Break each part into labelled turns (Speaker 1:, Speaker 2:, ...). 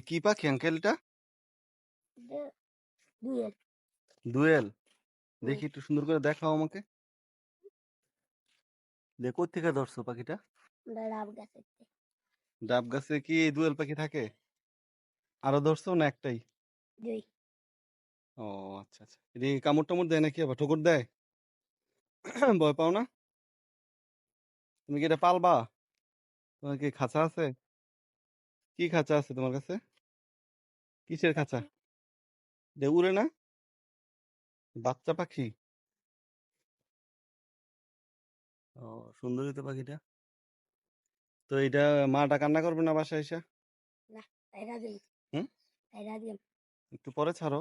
Speaker 1: কি পাখি আঙ্কেল এটা?
Speaker 2: দু-
Speaker 1: দেখি একটু সুন্দর করে দেখাও আমাকে। দেখো থেকে ধরছো পাখিটা?
Speaker 2: ডাব গাছে
Speaker 1: ডাব গাছে কি দুয়েল পাখি থাকে? আরও ধরছো না একটাই? ও আচ্ছা আচ্ছা। এটা কি কামড় টামড় দেয় নাকি আবার? ঠোকর দেয়? ভয় পাও না? তুমি কি এটা পালবা? তোমার কি খাঁচা আছে? কি খাঁচা আছে তোমার কাছে? কিসের খাঁচা? এটা উড়ে না? বাচ্চা পাখি? ও সুন্দরী তো পাখিটা। তো এটা মাটা কান্না করবে না বাসায় এসে? একটু পরে ছাড়ো।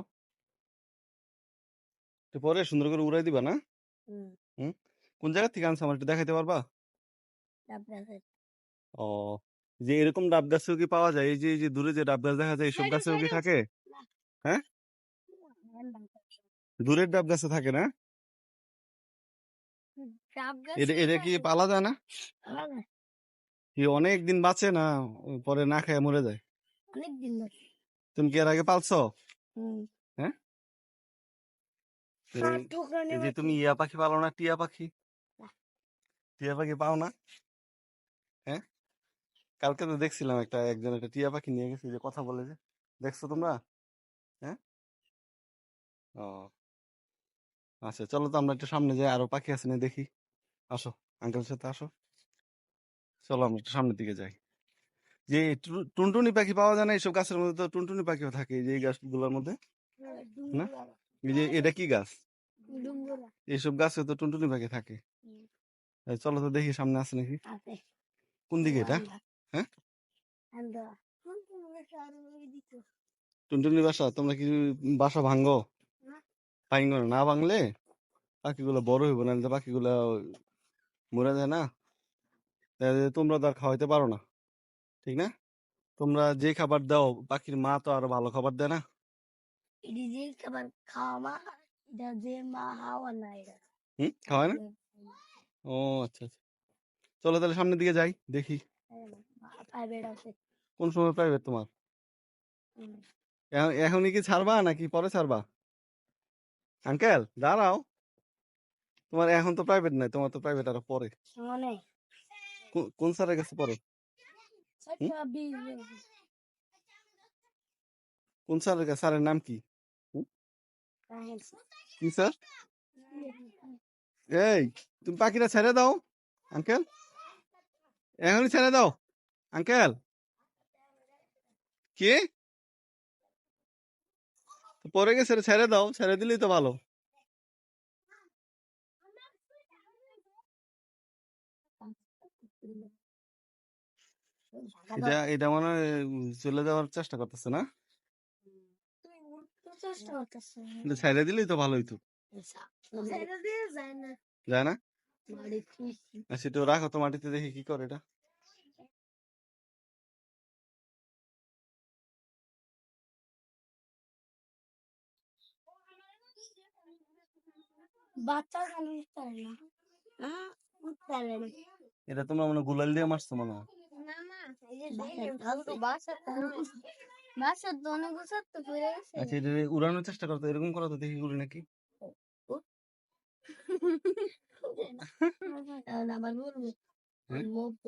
Speaker 1: একটু পরে সুন্দর করে উড়াই দিবা না?
Speaker 2: হুম।
Speaker 1: কোন জায়গা থেকে আনছো আমার একটু দেখাইতে পারবা? ও যে এরকম ডাব গাছেও কি পাওয়া যায়? এই যে এই যে দূরে যে ডাব গাছ দেখা যায় এইসব গাছেও কি থাকে? হ্যাঁ। দূরের ডাব গাছে থাকে না? এটা কি পালা যায় না? কি অনেক দিন বাঁচে না পরে না খেয়ে মরে যায়।
Speaker 2: অনেক দিন ধরে
Speaker 1: তুমি কি এর আগে পালছো? এই যে তুমি ইয়া পাখি পালো না টিয়া পাখি? টিয়া পাখি পাও না? হ্যাঁ? কালকে তো দেখছিলাম একটা একজন একটা টিয়া পাখি নিয়ে গেছে যে কথা বলে যে দেখছ তোমরা? হ্যাঁ? ও। আচ্ছা চলো তো আমরা একটু সামনে যাই আরও পাখি আছে না দেখি। আসো আঙ্কেলের সাথে আসো। চলো আমরা একটু সামনের দিকে যাই। যে টুনটুনি পাখি পাওয়া যায় না এইসব গাছের মধ্যে তো টুনটুনি পাখিও থাকে এই যে গাছগুলোর মধ্যে। না? এই যে এটা কি গাছ? এইসব গাছে তো টুনটুনি পাখি থাকে। চলো তো দেখি সামনে আছে নাকি। কোন দিকে এটা? হ্যাঁ?
Speaker 2: আমরা
Speaker 1: টুনটুনি বাসা তোমরা কি বাসা ভাঙ্গো। ভাঙ্গো না ভাঙলে পাখিগুলো বড় হইব না পাখিগুলো মরে যায় না। তোমরা তো আর খাওয়াইতে পারো না ঠিক না? তোমরা যে খাবার দাও পাখির মা তো আরও ভালো খাবার দেয় না।
Speaker 2: যে খাবার খাওয়া মা যে মা হাওয়া না
Speaker 1: হুম খাওয়ায় না? ও আচ্ছা আচ্ছা। চলো তাহলে সামনের দিকে যাই দেখি।
Speaker 2: প্রাইভেট আছে।
Speaker 1: কোন সময় প্রাইভেট তোমার। এখনই কি ছাড়বা নাকি পরে ছাড়বা? আঙ্কেল দাঁড়াও। তোমার এখন তো প্রাইভেট নাই তোমার তো প্রাইভেট আরও পরে। কোন স্যারের কাছে পড়ো? কোন স্যারের কাছে স্যারের নাম কি? কি স্যার এই তুমি পাখিটা ছেড়ে দাও আঙ্কেল এখনই ছেড়ে দাও। আঙ্কেল? কি? পরে গেছে ছেড়ে দাও ছেড়ে দিলেই তো ভালো। এটা এটা মনে হয় চলে যাওয়ার চেষ্টা করতেছে না? ছেড়ে দিলেই তো ভালো হইতো
Speaker 2: যায় না।
Speaker 1: আচ্ছা একটু রাখো তো মাটিতে দেখি কি করে এটা।
Speaker 2: বাচ্চা খালি পারে না। হ্যাঁ উঠতে না।
Speaker 1: এটা তোমরা মনে গুলাল দিয়ে মারছো মনে হয়।
Speaker 2: না না এই যে বাসা বাসা তো অনেক তো পড়ে গেছে।
Speaker 1: আচ্ছা এটা উড়ানোর চেষ্টা করতো এরকম করো তো দেখি উড়ি নাকি। হ্যাঁ?
Speaker 2: বলব।